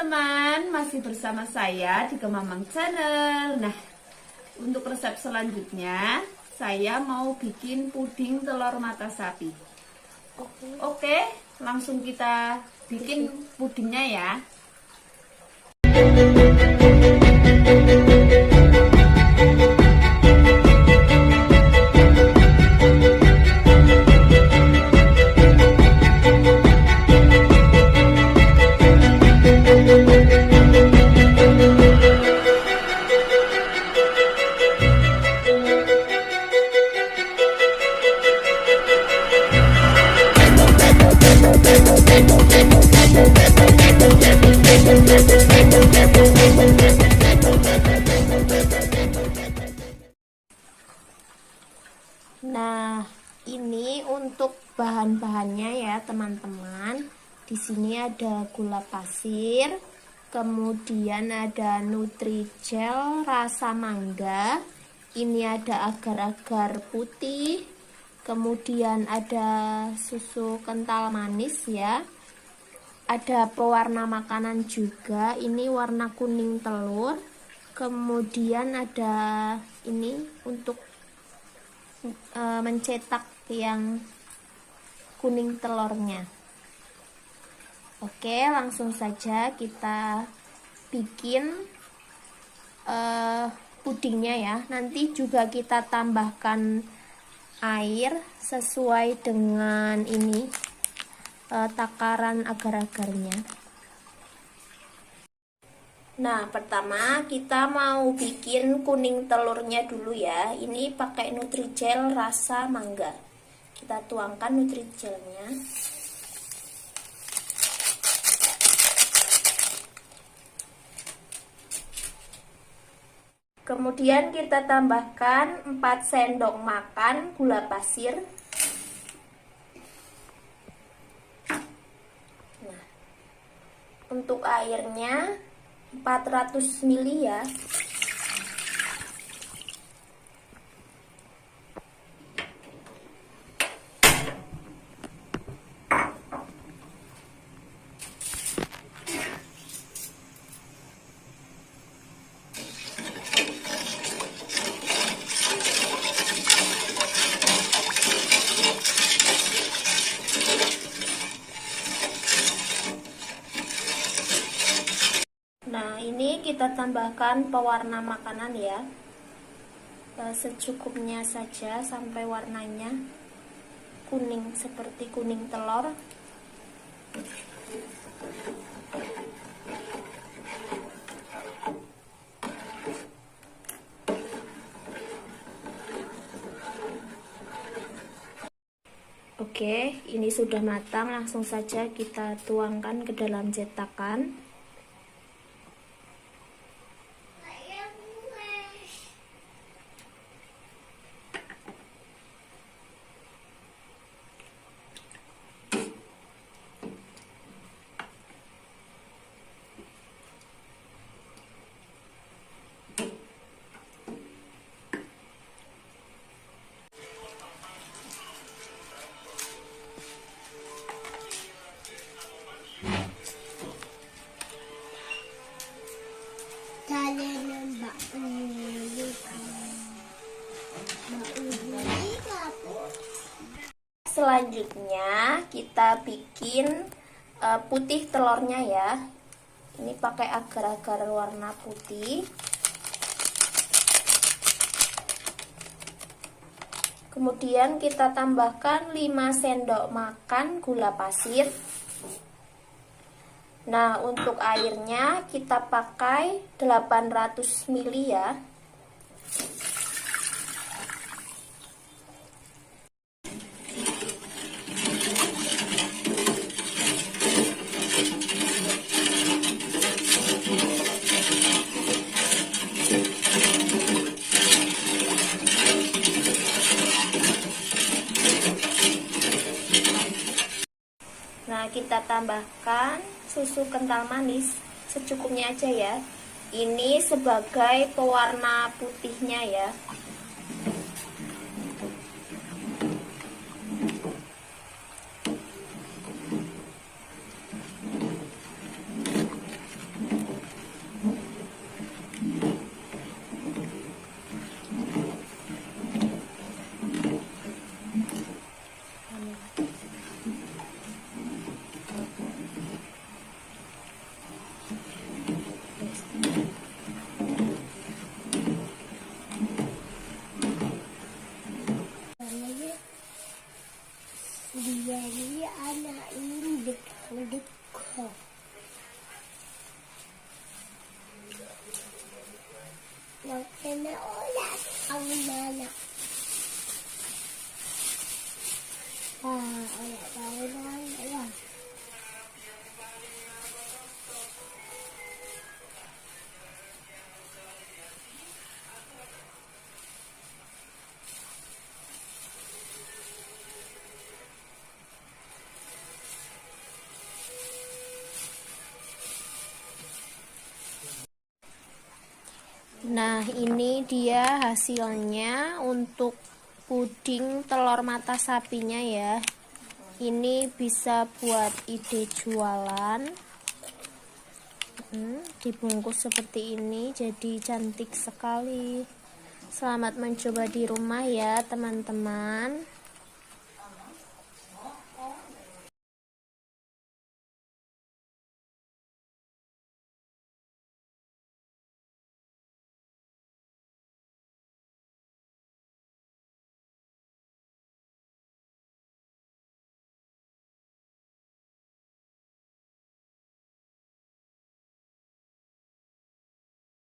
Teman-teman, masih bersama saya di Kemamang Channel. Nah, untuk resep selanjutnya, saya mau bikin puding telur mata sapi. Oke, langsung kita bikin pudingnya ya. Untuk bahan-bahannya ya, teman-teman. Di sini ada gula pasir, kemudian ada Nutrijel rasa mangga. Ini ada agar-agar putih, kemudian ada susu kental manis ya. Ada pewarna makanan juga, ini warna kuning telur. Kemudian ada ini untuk e, mencetak yang kuning telurnya. Oke, langsung saja kita bikin e, pudingnya ya. Nanti juga kita tambahkan air sesuai dengan ini e, takaran agar-agarnya. Nah, pertama kita mau bikin kuning telurnya dulu ya. Ini pakai Nutrijel rasa mangga. Kita tuangkan Nutrijelnya. Kemudian kita tambahkan 4 sendok makan gula pasir. Nah, untuk airnya 400 ml ya ini kita tambahkan pewarna makanan ya eh, secukupnya saja sampai warnanya kuning seperti kuning telur Oke, ini sudah matang, langsung saja kita tuangkan ke dalam cetakan. Selanjutnya kita bikin uh, putih telurnya ya. Ini pakai agar-agar warna putih. Kemudian kita tambahkan 5 sendok makan gula pasir. Nah, untuk airnya kita pakai 800 ml ya. Nah, kita tambahkan susu kental manis secukupnya aja ya. Ini sebagai pewarna putihnya ya. already Nah, ini dia hasilnya untuk puding telur mata sapinya ya. Ini bisa buat ide jualan. Hmm, dibungkus seperti ini jadi cantik sekali. Selamat mencoba di rumah ya, teman-teman.